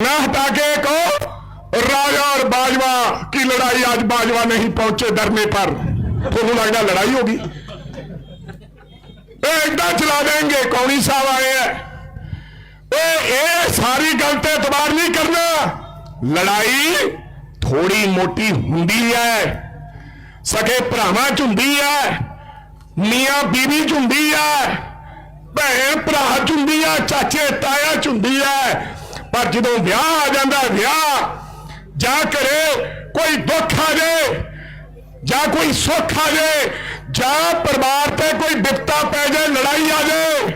ना हटा के कहो राजा और बाजवा की लड़ाई आज बाजवा नहीं पहुंचे धरने पर ਤੁਹਾਨੂੰ ਲੱਗਦਾ ਲੜਾਈ ਹੋਗੀ ਇਹ ਇਦਾਂ ਚਲਾ ਦੇਣਗੇ ਕੌਣੀ ਸਾਹਿਬ ਆਏ ਹੈ ਇਹ ਇਹ ਸਾਰੀ ਗੱਲ ਤੇ ਇਤਬਾਰ ਨਹੀਂ ਕਰਨਾ ਲੜਾਈ ਥੋੜੀ ਮੋਟੀ ਹੁੰਦੀ ਹੈ ਸਕੇ ਭਰਾਵਾਂ ਚ ਹੁੰਦੀ ਹੈ ਮੀਆਂ ਬੀਵੀ ਚ ਹੁੰਦੀ ਹੈ ਭੈਣ ਭਰਾ ਚ ਹੁੰਦੀ ਹੈ ਚਾਚੇ ਤਾਇਆ ਚ ਹੁੰਦੀ ਹੈ ਪਰ ਜਦੋਂ ਵਿਆਹ ਆ ਜਾਂਦਾ, ਵਿਆਹ ਜਾਂ ਘਰੇ ਕੋਈ ਦੁੱਖ ਆ ਜਾਏ ਜਾਂ ਕੋਈ ਸੁੱਖ ਆ ਜਾਏ ਜਾਂ ਪਰਿਵਾਰ ਤੇ ਕੋਈ ਵਿਪਤਾ ਪੈ ਜਾਏ ਲੜਾਈ ਆ ਜਾਏ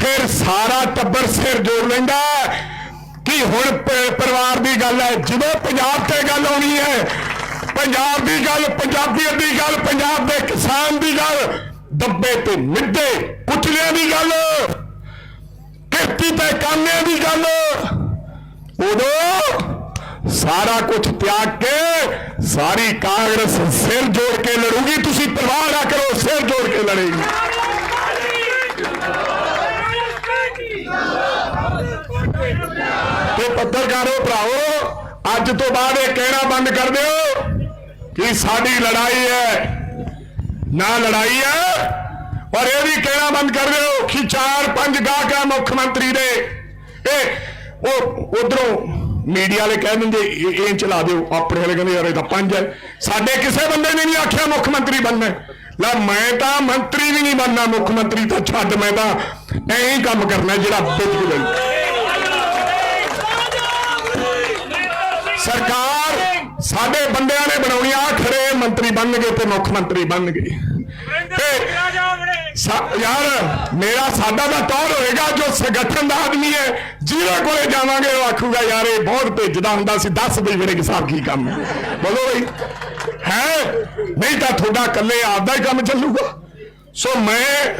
ਫਿਰ ਸਾਰਾ ਟੱਬਰ ਸਿਰ ਜੋੜ ਲੈਂਦਾ ਕਿ ਹੁਣ ਪਰਿਵਾਰ ਦੀ ਗੱਲ ਹੈ। ਜਦੋਂ ਪੰਜਾਬ ਤੇ ਗੱਲ ਆਉਣੀ ਹੈ, ਪੰਜਾਬ ਦੀ ਗੱਲ ਪੰਜਾਬੀਅਤ ਦੀ ਗੱਲ, ਪੰਜਾਬ ਦੇ ਕਿਸਾਨ ਦੀ ਗੱਲ, ਦੱਬੇ ਤੇ ਮਿੱਦੇ ਕੁਚਲਿਆਂ ਦੀ ਗੱਲ ਕਿਰਤੀ ਤੇ ਕਾਮਿਆਂ ਦੀ ਗੱਲ। ਉਦੋਂ ਸਾਰਾ ਕੁਝ ਤਿਆਗ ਕੇ ਸਾਰੀ ਕਾਂਗਰਸ ਸਿਰ ਜੋੜ ਕੇ ਲੜੂਗੀ। ਤੁਸੀਂ ਪਰਵਾਹ ਨਾ ਕਰੋ, ਸਿਰ ਜੋੜ ਕੇ ਲੜੇਗੀ। ਤੇ ਪੱਤਰਕਾਰੋ ਭਰਾਓ ਅੱਜ ਤੋਂ ਬਾਅਦ ਇਹ ਕਹਿਣਾ ਬੰਦ ਕਰ ਦਿਓ ਕਿ ਸਾਡੀ ਲੜਾਈ ਹੈ, ਨਾ ਲੜਾਈ ਹੈ ਪਰ ਇਹ ਵੀ ਕਹਿਣਾ ਬੰਦ ਕਰ ਦਿਓ ਕਿ ਚਾਰ ਪੰਜ ਗਾਹਕ ਹੈ ਮੁੱਖ ਮੰਤਰੀ ਦੇ। ਇਹ ਉਹ ਉਧਰੋਂ ਮੀਡੀਆ ਵਾਲੇ ਕਹਿ ਦਿੰਦੇ, ਇਹ ਚਲਾ ਦਿਓ, ਆਪਣੇ ਵਾਲੇ ਕਹਿੰਦੇ, ਯਾਰ ਇਹ ਤਾਂ ਪੰਜ ਹੈ। ਸਾਡੇ ਕਿਸੇ ਬੰਦੇ ਨੇ ਨਹੀਂ ਆਖਿਆ ਮੁੱਖ ਮੰਤਰੀ ਬਣਨਾ ਲੈ, ਮੈਂ ਤਾਂ ਮੰਤਰੀ ਵੀ ਨਹੀਂ ਬਣਨਾ, ਮੁੱਖ ਮੰਤਰੀ ਤਾਂ ਛੱਡ, ਮੈਂ ਤਾਂ ਐਂ ਹੀ ਕੰਮ ਕਰਨਾ ਜਿਹੜਾ ਬਿਲਕੁਲ ਹੈ ਸਰਕਾਰ ਸਾਡੇ ਬੰਦਿਆਂ ਨੇ ਬਣਾਉਣੀ ਆ ਖੜੇ ਮੰਤਰੀ ਬਣਨਗੇ ਤੇ ਮੁੱਖ ਮੰਤਰੀ ਬਣਨਗੇ। ਤੇ ਯਾਰ, ਮੇਰਾ ਸਾਡਾ ਦਾ ਤੌਰ ਹੋਏਗਾ ਜੋ ਸੰਗਠਨ ਦਾ ਆਦਮੀ ਹੈ। ਜਿਹਦੇ ਕੋਲੇ ਜਾਵਾਂਗੇ, ਉਹ ਆਖੂਗਾ, ਯਾਰ, ਇਹ ਬਹੁਤ ਭੇਜਦਾ ਹੁੰਦਾ ਸੀ। ਦੱਸ ਬਈ ਮੇਰੇ ਸਾਹਿਬ ਕੀ ਕੰਮ ਹੈ। ਬੋਲੋ ਬਈ। ਹੈ? ਨਹੀਂ ਤਾਂ ਤੁਹਾਡਾ ਇਕੱਲੇ ਆਪਦਾ ਹੀ ਕੰਮ ਚੱਲੂਗਾ। ਸੋ ਮੈਂ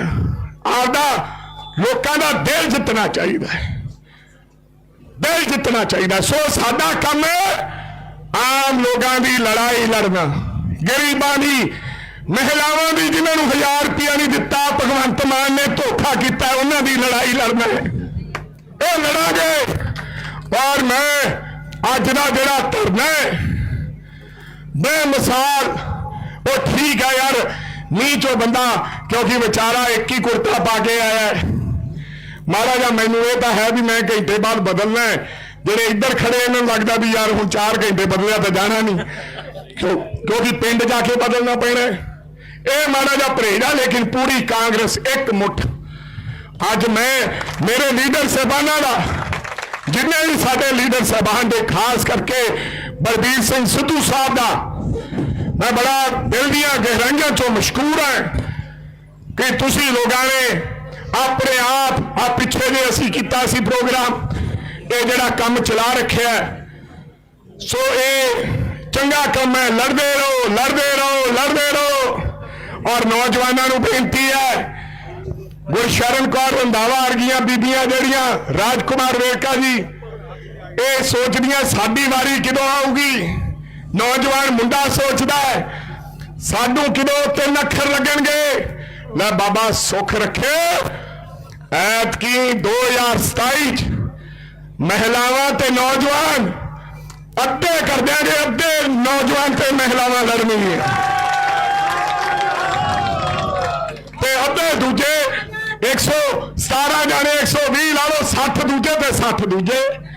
ਆਪਦਾ ਲੋਕਾਂ ਦਾ ਦਿਲ ਜਿੱਤਣਾ ਚਾਹੀਦਾ ਹੈ। ਦਿਲ ਜਿੱਤਣਾ ਚਾਹੀਦਾ ਸੋ ਸਾਡਾ ਕੰਮ ਹੈ ਆਮ ਲੋਕਾਂ ਦੀ ਲੜਾਈ ਲੜਨਾ। ਗਰੀਬਾਂ ਦੀ ਮਹਿਲਾਵਾਂ ਦੀ ਜਿਨ੍ਹਾਂ ਨੂੰ 1000 ਰੁਪਇਆ ਨਹੀਂ ਦਿੱਤਾ, ਭਗਵੰਤ ਮਾਨ ਨੇ ਧੋਖਾ ਕੀਤਾ, ਉਹਨਾਂ ਦੀ ਲੜਾਈ ਲੜਨਾ ਹੈ ਇਹ ਲੜਾਂਗੇ। ਔਰ ਮੈਂ ਅੱਜ ਦਾ ਜਿਹੜਾ ਧਰਨਾ ਬੇਮਿਸਾਲ, ਉਹ ਠੀਕ ਹੈ ਯਾਰ ਨੀਚੋ ਬੰਦਾ ਕਿਉਂਕਿ ਵਿਚਾਰਾ ਇੱਕ ਹੀ ਕੁੜਤਾ ਪਾ ਕੇ ਆਇਆ ਮਹਾਰਾਜਾ, ਮੈਨੂੰ ਇਹ ਤਾਂ ਹੈ ਵੀ ਮੈਂ ਘੰਟੇ ਬਾਅਦ ਬਦਲਣਾ ਜਿਹੜੇ ਇੱਧਰ ਖੜੇ, ਇਹਨਾਂ ਨੂੰ ਲੱਗਦਾ ਵੀ ਯਾਰ ਹੁਣ 4 ਘੰਟੇ ਬਦਲਿਆ ਤਾਂ ਜਾਣਾ ਨਹੀਂ। ਕਿਉਂਕਿ ਪਿੰਡ ਜਾ ਕੇ ਬਦਲਣਾ ਪੈਣਾ ਇਹ ਮਾੜਾ ਜਿਹਾ ਪਰੇਜਾ ਲੇਕਿਨ ਪੂਰੀ ਕਾਂਗਰਸ ਇੱਕ ਮੁੱਠ। ਅੱਜ ਮੈਂ, ਮੇਰੇ ਲੀਡਰ ਸਾਹਿਬਾਨਾਂ ਦਾ, ਜਿੰਨੇ ਵੀ ਸਾਡੇ ਲੀਡਰ ਸਾਹਿਬਾਨ ਦੇ ਖਾਸ ਕਰਕੇ ਬਲਬੀਰ ਸਿੰਘ ਸਿੱਧੂ ਸਾਹਿਬ ਦਾ, ਮੈਂ ਬੜਾ ਦਿਲ ਦੀਆਂ ਗਹਿਰਾਈਆਂ ਚੋਂ ਮਸ਼ਕੂਰ ਹਾਂ ਕਿ ਤੁਸੀਂ ਲੋਕਾਂ ਨੇ ਆਪਣੇ ਆਪ, ਆ ਪਿੱਛੇ ਜੇ ਅਸੀਂ ਕੀਤਾ ਸੀ ਪ੍ਰੋਗਰਾਮ, ਇਹ ਜਿਹੜਾ ਕੰਮ ਚਲਾ ਰੱਖਿਆ ਸੋ ਇਹ ਚੰਗਾ ਕੰਮ ਹੈ, ਲੜਦੇ ਰਹੋ ਲੜਦੇ ਰਹੋ ਲੜਦੇ ਰਹੋ। ਔਰ ਨੌਜਵਾਨਾਂ ਨੂੰ ਬੇਨਤੀ ਹੈ, ਗੁਰਸ਼ਰਨ ਕੌਰ ਰੰਧਾਵਾ ਵਰਗੀਆਂ ਬੀਬੀਆਂ ਜਿਹੜੀਆਂ, ਰਾਜਕੁਮਾਰ ਵੇਰਕਾ ਜੀ, ਇਹ ਸੋਚਦੀਆਂ ਸਾਡੀ ਵਾਰੀ ਕਿਦੋਂ ਆਊਗੀ? ਨੌਜਵਾਨ ਮੁੰਡਾ ਸੋਚਦਾ ਹੈ, ਸਾਨੂੰ ਕਿਦੋਂ ਤਿੰਨ ਅੱਖਰ ਲੱਗਣਗੇ? ਲੈ ਬਾਬਾ ਸੁੱਖ ਰੱਖੇ ਐਤਕੀ 2027 ਚ ਮਹਿਲਾਵਾਂ ਤੇ ਨੌਜਵਾਨ ਅੱਧੇ ਕਰ ਦਿਆਂਗੇ ਅੱਧੇ ਨੌਜਵਾਨ ਤੇ ਮਹਿਲਾਵਾਂ ਲੜਨਗੀਆਂ ਅੱਧੇ ਦੂਜੇ 117 ਜਾਣੇ 120 ਲਾ ਲਓ 60 ਦੂਜੇ ਤੇ 60 ਦੂਜੇ।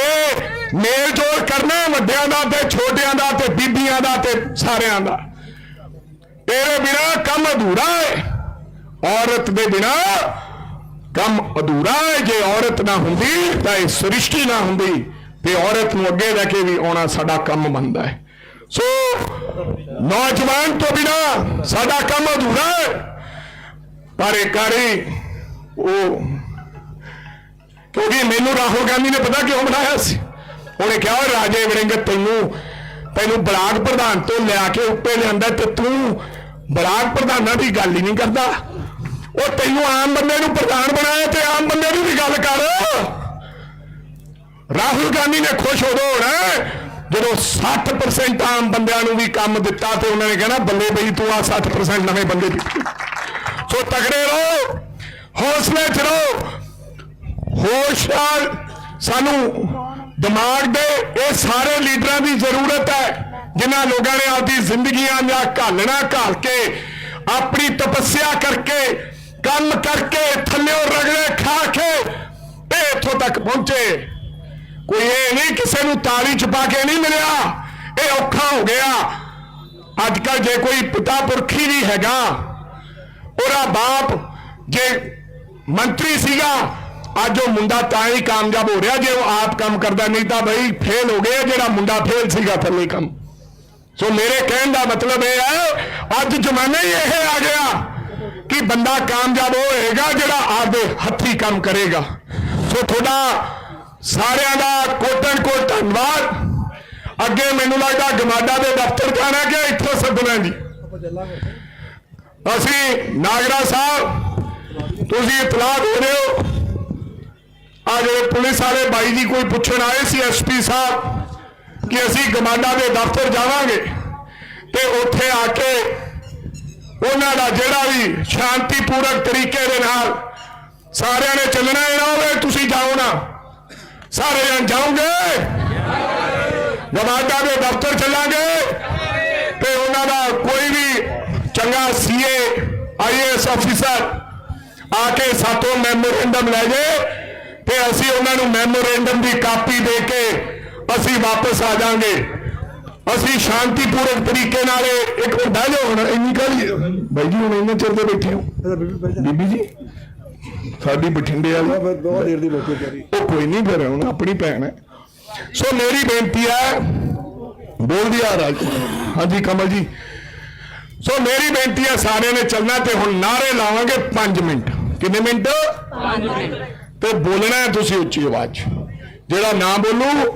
ਇਹ ਮੇਲ ਜੋਲ ਕਰਨਾ ਵੱਡਿਆਂ ਦਾ ਤੇ ਛੋਟਿਆਂ ਦਾ ਤੇ ਬੀਬੀਆਂ ਦਾ ਤੇ ਸਾਰਿਆਂ ਦਾ। ਇਹਦੇ ਬਿਨਾ ਕੰਮ ਅਧੂਰਾ ਹੈ। ਔਰਤ ਦੇ ਬਿਨਾ ਕੰਮ ਅਧੂਰਾ ਹੈ। ਜੇ ਔਰਤ ਨਾ ਹੁੰਦੀ, ਤਾਂ ਇਹ ਸ੍ਰਿਸ਼ਟੀ ਨਾ ਹੁੰਦੀ। ਤੇ ਔਰਤ ਨੂੰ ਅੱਗੇ ਲੈ ਕੇ ਵੀ ਆਉਣਾ ਸਾਡਾ ਕੰਮ ਬਣਦਾ ਹੈ। ਸੋ, ਨੌਜਵਾਨ ਤੋਂ ਬਿਨਾ ਸਾਡਾ ਕੰਮ ਅਧੂਰਾ ਹੈ। ਪਰ ਇੱਕ ਕਰੀ ਉਹ ਕਿਉਂਕਿ ਮੈਨੂੰ ਰਾਹੁਲ ਗਾਂਧੀ ਨੇ ਪਤਾ ਕਿਉਂ ਬਣਾਇਆ ਸੀ? ਉਹਨੇ ਕਿਹਾ, "ਓਏ ਰਾਜੇ ਵੜਿੰਗ, ਤੈਨੂੰ ਤੈਨੂੰ ਬਲਾਕ ਪ੍ਰਧਾਨ ਤੋਂ ਲਿਆ ਕੇ ਉੱਤੇ ਲਿਆਂਦਾ ਤੇ ਤੂੰ ਬਲਾਕ ਪ੍ਰਧਾਨਾਂ ਦੀ ਗੱਲ ਹੀ ਨਹੀਂ ਕਰਦਾ। ਉਹ ਤੈਨੂੰ ਆਮ ਬੰਦੇ ਨੂੰ ਪ੍ਰਧਾਨ ਬਣਾਇਆ ਤੇ ਆਮ ਬੰਦੇ ਨੂੰ ਵੀ ਗੱਲ ਕਰ। ਰਾਹੁਲ ਗਾਂਧੀ ਨੇ ਖੁਸ਼ ਉਦੋਂ ਹੋਣਾ ਜਦੋਂ 60% ਆਮ ਬੰਦਿਆਂ ਨੂੰ ਵੀ ਕੰਮ ਦਿੱਤਾ ਤੇ ਉਹਨਾਂ ਨੇ ਕਹਿਣਾ, ਬੱਲੇ ਬਈ ਤੂੰ ਆ 60% ਨਵੇਂ ਬੰਦੇ ਦਿੱਤੇ ਸੋ ਤਗੜੇ ਰਹੋ, ਹੌਸਲੇ ਚ ਰਹੋ। ਹੋਸ਼ ਨਾਲ ਸਾਨੂੰ ਦਿਮਾਗ ਦੇ ਇਹ ਸਾਰੇ ਲੀਡਰਾਂ ਦੀ ਜ਼ਰੂਰਤ ਹੈ, ਜਿਨ੍ਹਾਂ ਲੋਕਾਂ ਨੇ ਆਪਦੀ ਜ਼ਿੰਦਗੀਆਂ ਜਾਂ ਘਾਲਣਾ ਘਾਲ ਕੇ, ਆਪਣੀ ਤਪੱਸਿਆ ਕਰਕੇ, ਕੰਮ ਕਰਕੇ ਥੱਲਿਓ ਰਗੜੇ ਖਾ ਕੇ ਇਹ ਇੱਥੋਂ ਤੱਕ ਪਹੁੰਚੇ। ਕੋਈ ਇਹ ਨਹੀਂ ਕਿਸੇ ਨੂੰ ਤਾਲੀ ਚ ਪਾ ਕੇ ਨਹੀਂ ਮਿਲਿਆ, ਇਹ ਔਖਾ ਹੋ ਗਿਆ। ਅੱਜ ਕੱਲ ਜੇ ਕੋਈ ਪਿਤਾ ਪੁਰਖੀ ਨਹੀਂ ਹੈਗਾ ਉਹਦਾ ਬਾਪ ਜੇ ਮੰਤਰੀ ਸੀਗਾ, ਅੱਜ ਉਹ ਮੁੰਡਾ ਤਾਂ ਹੀ ਕਾਮਯਾਬ ਹੋ ਰਿਹਾ, ਜੇ ਉਹ ਆਪ ਕੰਮ ਕਰਦਾ, ਨਹੀਂ ਤਾਂ ਬਈ ਫੇਲ ਹੋ ਗਿਆ ਜਿਹੜਾ ਮੁੰਡਾ ਫੇਲ ਸੀਗਾ ਥੱਲੇ ਕੰਮ। ਸੋ ਮੇਰੇ ਕਹਿਣ ਦਾ ਮਤਲਬ ਇਹ ਹੈ, ਅੱਜ ਜ਼ਮਾਨਾ ਹੀ ਇਹ ਆ ਗਿਆ ਕਿ ਬੰਦਾ ਕਾਮਯਾਬ ਹੋਏਗਾ ਜਿਹੜਾ ਆਪਦੇ ਹੱਥੀ ਕੰਮ ਕਰੇਗਾ। ਸੋ ਤੁਹਾਡਾ ਸਾਰਿਆਂ ਦਾ ਕੋਟਨ ਕੋਟ ਧੰਨਵਾਦ। ਅੱਗੇ ਮੈਨੂੰ ਲੱਗਦਾ ਗਮਾਡਾ ਦੇ ਦਫ਼ਤਰ ਜਾਣਾ ਕਿ ਇੱਥੋਂ ਸੱਦਣਾ ਜੀ। ਅਸੀਂ ਨਾਗਰਾ ਸਾਹਿਬ, ਤੁਸੀਂ ਇਤਲਾਹ ਦੇ ਰਹੇ ਹੋ। ਆ ਜਿਹੜੇ ਪੁਲਿਸ ਵਾਲੇ ਬਾਈ ਜੀ ਕੋਈ ਪੁੱਛਣ ਆਏ ਸੀ ਐਸਪੀ ਸਾਹਿਬ ਕਿ ਅਸੀਂ ਗਮਾਡਾ ਦੇ ਦਫ਼ਤਰ ਜਾਵਾਂਗੇ ਤੇ ਉੱਥੇ ਆ ਕੇ ਉਹਨਾਂ ਦਾ ਜਿਹੜਾ ਵੀ ਸ਼ਾਂਤੀਪੂਰਕ ਤਰੀਕੇ ਦੇ ਨਾਲ ਸਾਰਿਆਂ ਨੇ ਚੱਲਣਾ ਹੈ, ਨਾ ਹੋਵੇ ਤੁਸੀਂ ਜਾਓ ਨਾ। ਸਾਰੇ ਜਣ ਜਾਓਗੇ? ਗਮਾਡਾ ਦੇ ਦਫ਼ਤਰ ਚੱਲਾਂਗੇ ਤੇ ਉਹਨਾਂ ਦਾ ਕੋਈ ਸੀਏ ਆਈਏਐਸ ਅਫੀਸਰ ਆ ਕੇ ਸਾਤੋਂ ਮੈਮੋਰੈਂਡਮ ਲੈ ਜੇ ਤੇ ਅਸੀਂ ਉਹਨਾਂ ਨੂੰ ਮੈਮੋਰੈਂਡਮ ਦੀ ਕਾਪੀ ਦੇ ਕੇ ਅਸੀਂ ਵਾਪਸ ਆ ਜਾਾਂਗੇ। ਅਸੀਂ ਸ਼ਾਂਤੀਪੂਰਕ ਤਰੀਕੇ ਨਾਲ ਇੱਕ ਬਹਿ ਜਾਓ ਹੁਣ ਇੰਨੀ ਕਾਹਲੀ ਬਾਈ ਜੀ ਹੁਣ ਇੰਨੇ ਚਿਰ ਦੇ ਬੈਠੇ ਹੋ? ਬੀਬੀ ਜੀ। ਸਾਡੀ ਬਠਿੰਡੇ ਵਾਲੀ। ਬਹੁਤ ਦੇਰ ਦੀ ਲੋਕੀ ਕਰੀ ਉਹ ਕੋਈ ਨਹੀਂ ਫਿਰ ਹੁਣ ਆਪਣੀ ਭੈਣ ਹੈ। ਸੋ ਮੇਰੀ ਬੇਨਤੀ ਹੈ ਬੋਲਦੀ ਆ ਰਾਜ ਹਾਂਜੀ ਕਮਲ ਜੀ ਸੋ ਮੇਰੀ ਬੇਨਤੀ ਹੈ ਸਾਰਿਆਂ ਨੇ ਚੱਲਣਾ ਤੇ ਹੁਣ ਨਾਰੇ ਲਾਵਾਂਗੇ 5 ਮਿੰਟ। ਕਿੰਨੇ ਮਿੰਟ? 5 ਮਿੰਟ। ਤੇ ਬੋਲਣਾ ਹੈ ਤੁਸੀਂ ਉੱਚੀ ਆਵਾਜ਼। ਜਿਹੜਾ ਨਾ ਬੋਲੂ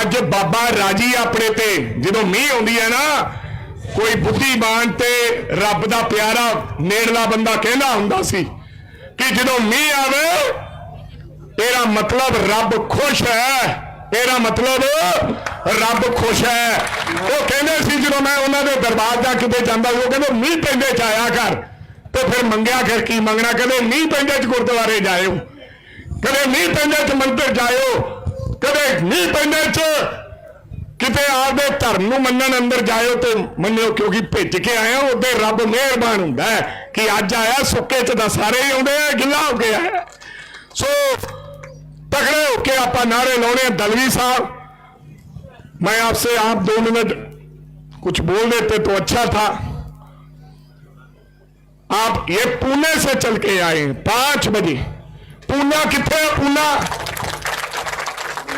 ਅੱਜ ਬਾਬਾ ਰਾਜੀ ਆਪਣੇ ਤੇ ਜਦੋਂ ਮੀਂਹ ਆਉਂਦੀ ਹੈ ਨਾ ਕੋਈ ਬੁੱਧੀਮਾਨ ਤੇ ਰੱਬ ਦਾ ਪਿਆਰਾ ਨੇੜਲਾ ਬੰਦਾ ਕਹਿੰਦਾ ਹੁੰਦਾ ਸੀ ਕਿ ਜਦੋਂ ਮੀਂਹ ਆਵੇ ਇਹਦਾ ਮਤਲਬ ਰੱਬ ਖੁਸ਼ ਹੈ। ਇਹਦਾ ਮਤਲਬ ਰੱਬ ਖੁਸ਼ ਹੈ। ਉਹ ਕਹਿੰਦੇ ਸੀ ਜਦੋਂ ਮੈਂ ਉਹਨਾਂ ਦੇ ਦਰਬਾਰ ਜਾ ਕਿਤੇ ਜਾਂਦਾ ਸੀ, ਉਹ ਕਹਿੰਦੇ ਮੀਂਹ ਪੈਂਦੇ ਚ ਆਇਆ ਕਰ। ਤੇ ਫਿਰ ਮੰਗਿਆ ਫਿਰ ਕੀ ਮੰਗਣਾ? ਕਦੇ ਮੀਂਹ ਪੈਂਦੇ ਚ ਗੁਰਦੁਆਰੇ ਜਾਇਓ। ਕਦੇ ਮੀਂਹ ਪੈਂਦੇ ਚ ਮੰਦਿਰ ਜਾਇਓ। ਕਦੇ ਮੀਂਹ ਪੈਂਦੇ ਚ ਕਿਤੇ ਆਪਦੇ ਧਰਮ ਨੂੰ ਮੰਨਣ ਅੰਦਰ ਜਾਇਓ ਤੇ ਮੰਨਿਓ ਕਿਉਂਕਿ ਭਿੱਜ ਕੇ ਆਇਆ, ਉਹਦੇ ਰੱਬ ਮਿਹਰਬਾਨ ਹੁੰਦਾ ਕਿ ਅੱਜ ਆਇਆ, ਸੁੱਕੇ ਚ ਤਾਂ ਸਾਰੇ ਹੀ ਆਉਂਦੇ ਆ, ਗਿੱਲਾ ਹੋ ਕੇ ਆਇਆ। ਸੋ तगड़े होके आप नारे लाने दलवी साहब। मैं आपसे आप दो मिनट कुछ बोल देते तो अच्छा था। आप ये पुणे से चल के आए पाँच बजे। पूना कितने पूना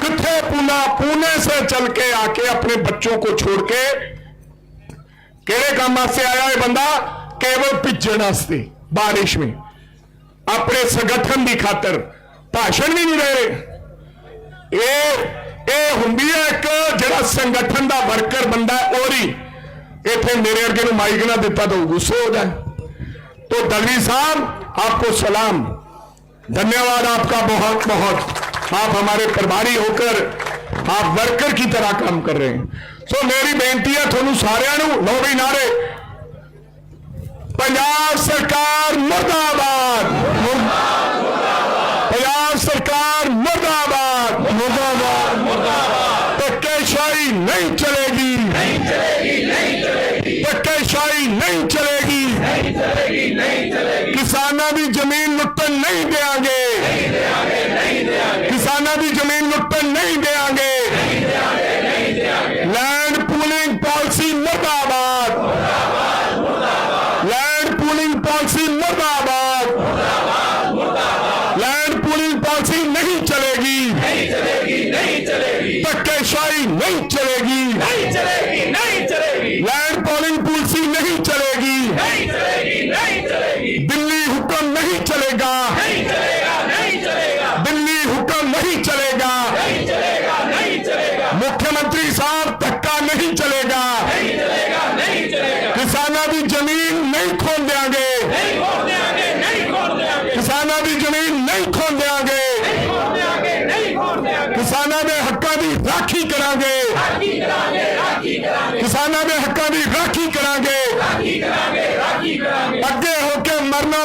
कितने पूना पुणे? से चल के आके अपने बच्चों को छोड़ के केड़े काम वास्ते आया है बंदा? केवल वास्ते, बारिश में। अपने संगठन की खातर ਭਾਸ਼ਣ ਵੀ ਨਹੀਂ ਦੇ ਰਹੇ ਇਹ ਇਹ ਹੁੰਦੀ ਹੈ ਇੱਕ ਜਿਹੜਾ ਸੰਗਠਨ ਦਾ ਵਰਕਰ ਬੰਦਾ ਹੈ, ਉਹ ਹੀ ਇੱਥੇ ਮੇਰੇ ਵਰਗੇ ਨੂੰ ਮਾਈਕ ਨਾ ਦਿੱਤਾ ਤਾਂ ਉਹ ਗੁੱਸੇ ਹੋ जाए तो दलवी साहब आपको सलाम धन्यवाद आपका बहुत बहुत आप हमारे प्रभारी होकर आप वर्कर की तरह काम कर रहे हैं सो मेरी बेनती है ਤੁਹਾਨੂੰ ਸਾਰਿਆਂ ਨੂੰ ਲੋ ਵੀ ਨਾਰੇ ਪੰਜਾਬ ਸਰਕਾਰ ਜ਼ਮੀਨ ਲੁੱਟਣ ਨਹੀਂ ਦੇਵਾਂਗੇ। ਦੀ ਜ਼ਮੀਨ ਨਹੀਂ ਖੋਲ ਦਿਆਂਗੇ। ਨਹੀਂ ਖੋਲ ਦਿਆਂਗੇ ਨਹੀਂ ਖੋਲ ਦਿਆਂਗੇ। ਕਿਸਾਨਾਂ ਦੀ ਜ਼ਮੀਨ ਨਹੀਂ ਖੋਲ ਦਿਆਂਗੇ। ਨਹੀਂ ਖੋਲ ਦਿਆਂਗੇ ਨਹੀਂ ਖੋਲ ਦਿਆਂਗੇ। ਕਿਸਾਨਾਂ ਦੇ ਹੱਕਾਂ ਦੀ ਰਾਖੀ ਕਰਾਂਗੇ। ਰਾਖੀ ਕਰਾਂਗੇ।